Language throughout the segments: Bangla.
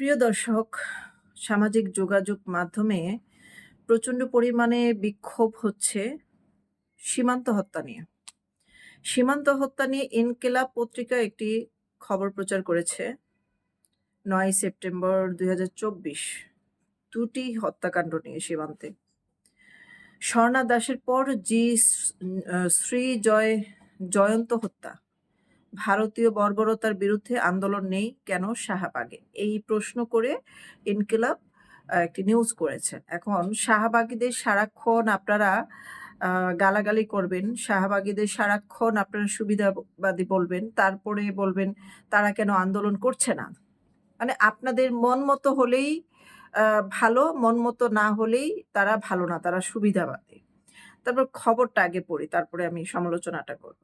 প্রিয় দর্শক, সামাজিক যোগাযোগ মাধ্যমে প্রচণ্ড পরিমাণে বিক্ষোভ হচ্ছে সীমান্ত হত্যা নিয়ে। সীমান্ত হত্যা নিয়ে ইনকিলাব পত্রিকা একটি খবর প্রচার করেছে। ৯ সেপ্টেম্বর ২০২৪ দুটি হত্যাকাণ্ড নিয়ে সীমান্তে। স্বর্ণা দাসের পর জি শ্রী জয় জয়ন্ত হত্যা। ভারতীয় বর্বরতার বিরুদ্ধে আন্দোলন নেই কেন শাহবাগে? এই প্রশ্ন করে ইনকিলাব একটি নিউজ করেছে। এখন শাহবাগীদের সারাক্ষণ আপনারা গালাগালি করবেন, শাহবাগীদের সারাক্ষণ আপনারা সুবিধাবাদী বলবেন, তারপরে বলবেন তারা কেন আন্দোলন করছে না? মানে আপনাদের মন মতো হলেই ভালো, মন মতো না হলেই তারা ভালো না, তারা সুবিধাবাদী। তারপর খবরটা আগে পড়ি, তারপরে আমি সমালোচনাটা করব।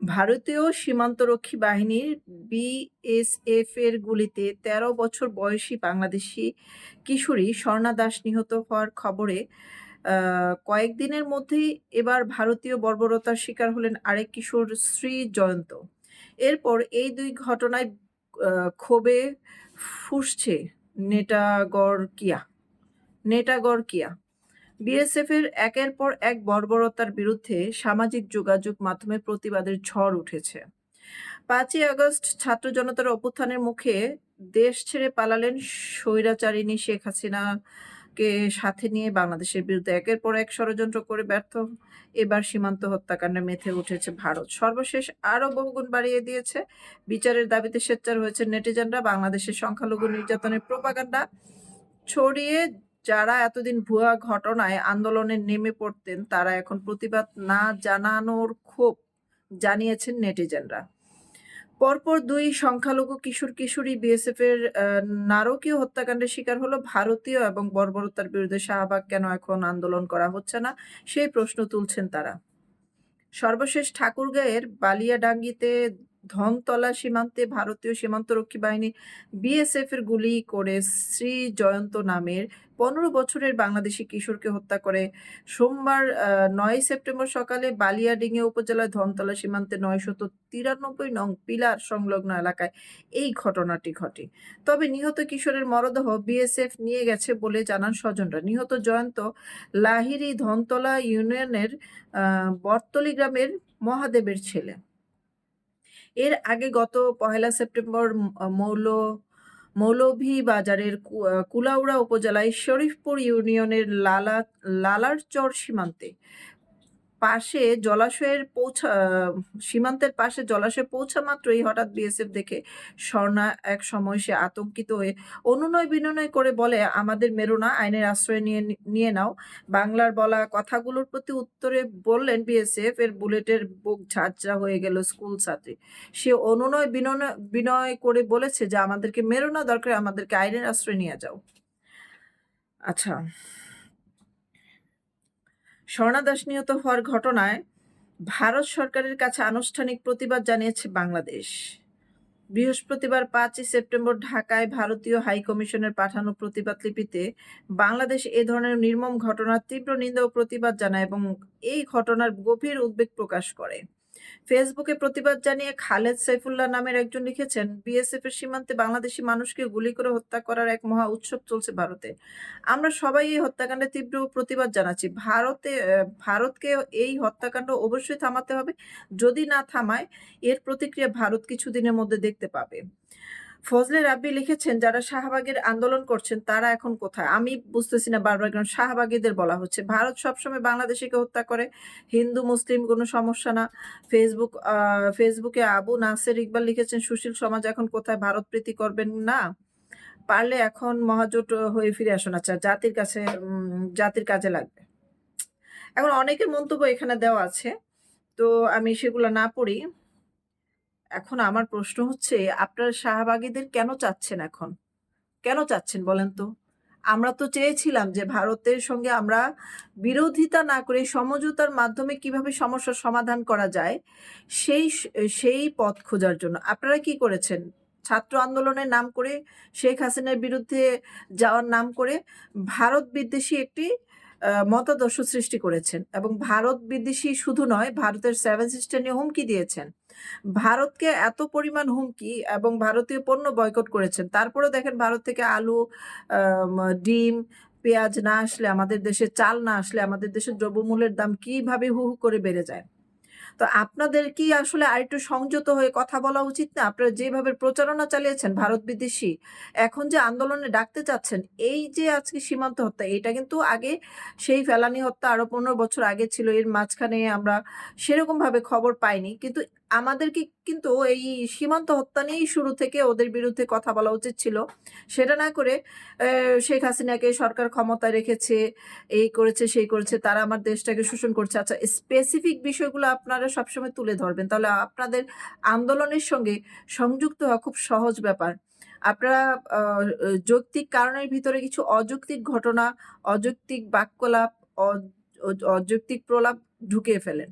ভারতীয় সীমান্তরক্ষী বাহিনীর বিএসএফ এর গুলিতে ১৩ বছর বয়সী বাংলাদেশি কিশোরী স্বর্ণা দাস নিহত হওয়ার খবরে কয়েকদিনের মধ্যেই এবার ভারতীয় বর্বরতার শিকার হলেন আরেক কিশোর শ্রী জয়ন্ত। এরপর এই দুই ঘটনায় ক্ষোভে ফুঁসছে নেটাগরকিয়া নেটাগরকিয়া। বিএসএফ এর একের পর এক বর্বরতার বিরুদ্ধে সামাজিক যোগাযোগ মাধ্যমে প্রতিবাদের ঝড় উঠেছে। পাঁচই আগস্ট ছাত্র জনতার অভ্যুত্থানের মুখে দেশ ছেড়ে পালালেন স্বৈরাচারিণী শেখ হাসিনাকে সাথে নিয়ে বাংলাদেশের বিরুদ্ধে একের পর এক ষড়যন্ত্র করে ব্যর্থ এবার সীমান্ত হত্যাকাণ্ডে মেতে উঠেছে ভারত। সর্বশেষ আরও বহুগুণ বাড়িয়ে দিয়েছে। বিচারের দাবিতে সোচ্চার হয়েছেন নেটিজেনরা। বাংলাদেশের সংখ্যালঘু নির্যাতনের প্রোপাগান্ডা ছড়িয়ে যারা এতদিন ভুয়া ঘটনায় আন্দোলনে নেমে পড়তেন, তারা এখন প্রতিবাদ না জানানোর ক্ষোভ জানিয়েছেন নেটিজেনরা। পরপর দুই সংখ্যালঘু কিশোর-কিশোরী বিএসএফ এর নারকীয় হত্যাকাণ্ডের শিকার হলো ভারতীয় এবং বর্বরতার বিরুদ্ধে শাহবাগ কেন এখন আন্দোলন করা হচ্ছে না? সেই প্রশ্ন তুলছেন তারা। সর্বশেষ ঠাকুরগাঁয়ের বালিয়াডাঙ্গিতে ধনতলা সীমান্তে ভারতীয় সীমান্তরক্ষী বাহিনী বিএসএফ এর গুলি করে শ্রী জয়ন্ত নামের ১৫ বছরের বাংলাদেশি কিশোরকে হত্যা করে সোমবার ৯ সেপ্টেম্বর সকালে বালিয়াডাঙ্গি উপজেলার ধনতলা সীমান্তে ৯৯৩ নং পিলার সংলগ্ন এলাকায় এই ঘটনাটি ঘটে। তবে নিহত কিশোরের মরদেহ বিএসএফ নিয়ে গেছে বলে জানান স্বজনরা। নিহত জয়ন্ত লাহিড়ী ধনতলা ইউনিয়নের আ বটতলী গ্রামের মহাদেবের ছেলে। এর আগে গত পহেলা সেপ্টেম্বর মৌল মৌলভীবাজারের কুলাউড়া উপজেলায় শরীফপুর ইউনিয়নের লালা লালারচর সীমান্তে পাশে জলাশয়ের পৌঁছা সীমান্তের পাশে জলাশয়ে পৌঁছা মাত্রই হঠাৎ বিএসএফ দেখে স্বর্ণা এক সময় সে আতঙ্কিত হয়ে অনুনয়-বিনয় করে বলে, "আমাদের মেরো না, আইনের আশ্রয় নিয়ে নিয়ে নাও।" বাংলার বলা কথাগুলোর প্রতি উত্তরে বললেন বিএসএফ এর বুলেটের বুক ঝাঁঝরা হয়ে গেল স্কুল ছাত্রী। সে অনুনয় বিনয় বিনয় করে বলেছে যে, "আমাদেরকে মেরো না, দরকার আমাদেরকে আইনের আশ্রয় নিয়ে যাও।" আচ্ছা। স্বর্ণা দাস নিহত হওয়ার ঘটনায় ভারত সরকারের কাছে আনুষ্ঠানিক প্রতিবাদ জানিয়েছে বাংলাদেশ। বৃহস্পতিবার পাঁচই সেপ্টেম্বর ঢাকায় ভারতীয় হাইকমিশনের পাঠানো প্রতিবাদ লিপিতে বাংলাদেশ এ ধরনের নির্মম ঘটনার তীব্র নিন্দা ও প্রতিবাদ জানায় এবং এই ঘটনার গভীর উদ্বেগ প্রকাশ করে। ফেসবুকে প্রতিবাদ জানিয়ে খালেদ সাইফুল্লাহ নামের একজন লিখেছেন, "বিএসএফ এর সীমান্তে বাংলাদেশি মানুষকে গুলি করে হত্যা করার এক মহা উৎসব চলছে ভারতে। আমরা সবাই এই হত্যাকাণ্ডে তীব্র প্রতিবাদ জানাচ্ছি। ভারতে ভারতকে এই হত্যাকাণ্ড অবশ্যই থামাতে হবে। যদি না থামায়, এর প্রতিক্রিয়া ভারত কিছুদিনের মধ্যে দেখতে পাবে।" ফজলে রাব্বি লিখেছেন, "যারা শাহবাগের আন্দোলন করছেন তারা এখন কোথায়? আমি বুঝতেছি না বারবার কারণ শাহবাগীদের বলা হচ্ছে। ভারত সবসময় বাংলাদেশীকে হত্যা করে। হিন্দু, মুসলিম কোনো সমস্যা না।" ফেসবুক ফেসবুকে আবু নাসের ইকবাল লিখেছেন, "সুশীল সমাজ এখন কোথায়? ভারত প্রীতি করবেন না? পারলে এখন মহাজোট হয়ে ফিরে আসুন। আচ্ছা, জাতির কাছে জাতির কাজে লাগবে।" এখন অনেকের মন্তব্য এখানে দেওয়া আছে। তো আমি সেগুলো না পড়ি। এখন আমার প্রশ্ন হচ্ছে, আপনার শাহবাগীদের কেন চাচ্ছেন এখন? কেন চাচ্ছেন বলেন তো? আমরা তো চেয়েছিলাম যে ভারতের সঙ্গে আমরা বিরোধিতা না করে সমঝোতার মাধ্যমে কীভাবে সমস্যার সমাধান করা যায়, সেই সেই পথ খোঁজার জন্য। আপনারা কি করেছেন? ছাত্র আন্দোলনের নাম করে, শেখ হাসিনার বিরুদ্ধে যাওয়ার নাম করে ভারত বিদ্বেষী একটি মতাদর্শ সৃষ্টি করেছেন এবং ভারত বিদ্বেষী শুধু নয়, ভারতের সেভেন সিস্টার নিয়ে হুমকি দিয়েছেন। ভারতকে এত পরিমাণ হুমকি এবং ভারতীয় পণ্য বয়কট করেছেন। তারপরেও দেখেন ভারত থেকে আলু, ডিম, পেঁয়াজ না আসলে আমাদের দেশে চাল না আসলে আমাদের দেশের দ্রব্যমূল্যের দাম কীভাবে হু, হু করে বেড়ে যায়। তো আপনাদের কি আসলে আরেকটু সংযত হয়ে কথা বলা উচিত না? আপনারা যেভাবে প্রচারণা চালিয়েছেন ভারত বিদ্বেষী, এখন যে আন্দোলনে ডাকতে চাচ্ছেন, এই যে আজকে সীমান্ত হত্যা এটা কিন্তু আগে সেই ফেলানি হত্যা আরও ১৫ বছর আগে ছিল। এর মাঝখানে আমরা সেরকমভাবে খবর পাইনি। কিন্তু আমাদেরকে কিন্তু এই সীমান্ত হত্যা নিয়েই শুরু থেকে ওদের বিরুদ্ধে কথা বলা উচিত ছিল। সেটা না করে শেখ হাসিনাকে সরকার ক্ষমতায় রেখেছে, এই করেছে, সেই করেছে, তারা আমার দেশটাকে শোষণ করছে। আচ্ছা স্পেসিফিক বিষয়গুলো আপনারা সবসময় তুলে ধরবেন। তাহলে আপনাদের আন্দোলনের সঙ্গে সংযুক্ত হওয়া খুব সহজ ব্যাপার। আপনারা যৌক্তিক কারণের ভিতরে কিছু অযৌক্তিক ঘটনা, অযৌক্তিক বাক্যলাপ, অযৌক্তিক প্রলাপ ঢুকিয়ে ফেলেন।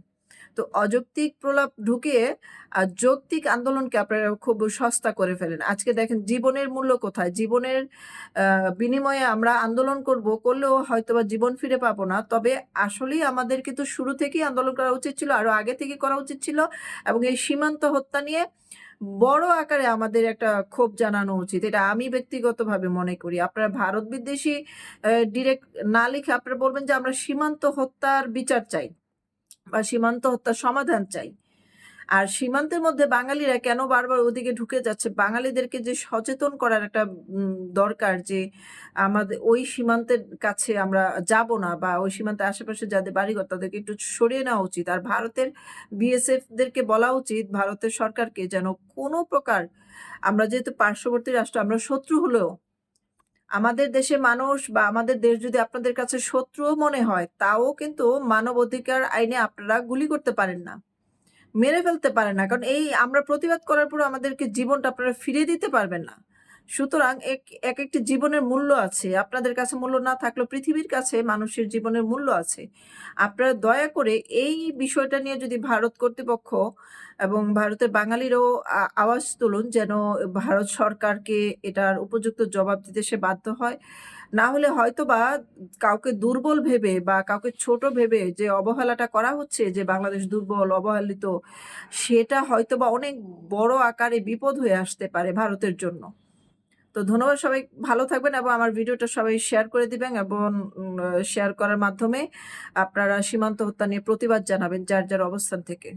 তো অযৌক্তিক প্রলাপ ঢুকিয়ে আ যৌক্তিক আন্দোলনকে আপনারা খুব সস্তা করে ফেলেন। আজকে দেখেন জীবনের মূল্য কোথায়? জীবনের বিনিময়ে আমরা আন্দোলন করব, করলেও হয়তোবা জীবন ফিরে পাবো না। তবে আসলেই আমাদের কিন্তু শুরু থেকেই আন্দোলন করা উচিত ছিল। আরও আগে থেকে করা উচিত ছিল এবং এই সীমান্ত হত্যা নিয়ে বড় আকারে আমাদের একটা ক্ষোভ জানানো উচিত। এটা আমি ব্যক্তিগতভাবে মনে করি। আপনারা ভারত বিদ্বেষী ডিরেক্ট না লিখে আপনারা বলবেন যে আমরা সীমান্ত হত্যার বিচার চাই বা সীমান্ত হত্যার সমাধান চাই। আর সীমান্তের মধ্যে বাঙালিরা কেন বারবার ওদিকে ঢুকে যাচ্ছে? বাঙালিদেরকে যে সচেতন করার একটা দরকার যে আমাদের, ওই সীমান্তের কাছে আমরা যাব না বা ওই সীমান্তের আশেপাশে যাদের বাড়িঘর তাদেরকে একটু সরিয়ে নেওয়া উচিত। আর ভারতের বিএসএফ দেরকে বলা উচিত, ভারতের সরকারকে যেন কোনো প্রকার আমরা যেহেতু পার্শ্ববর্তী রাষ্ট্র, আমরা শত্রু হলেও আমাদের দেশে মানুষ বা আমাদের দেশ যদি আপনাদের কাছে শত্রু মনে হয়, তাও কিন্তু মানব অধিকার আইনে আপনারা গুলি করতে পারেন না। মেরে ফেলতে পারেন না। কারণ এই আমরা প্রতিবাদ করার পর আমাদেরকে জীবনটা আপনারা ফিরে দিতে পারবেন না। সুতরাং এক একটি জীবনের মূল্য আছে। আপনাদের কাছে মূল্য না থাকলেও পৃথিবীর কাছে মানুষের জীবনের মূল্য আছে। আপনারা দয়া করে এই বিষয়টা নিয়ে যদি ভারত কর্তৃপক্ষ এবং ভারতের বাঙালিরও আওয়াজ তুলুন যেন ভারত সরকারকে এটার উপযুক্ত জবাব দিতে সে বাধ্য হয়। না হলে হয়তোবা কাউকে দুর্বল ভেবে বা কাউকে ছোট ভেবে যে অবহেলাটা করা হচ্ছে যে বাংলাদেশ দুর্বল, অবহেলিত সেটা হয়তোবা অনেক বড় আকারে বিপদ হয়ে আসতে পারে ভারতের জন্য। তো ধন্যবাদ সবাই ভালো থাকবেন এবং আমার ভিডিওটা সবাই শেয়ার করে দিবেন এবং শেয়ার করার মাধ্যমে আপনারা সীমান্ত হত্যা নিয়ে প্রতিবাদ জানাবেন যার, যার অবস্থান থেকে।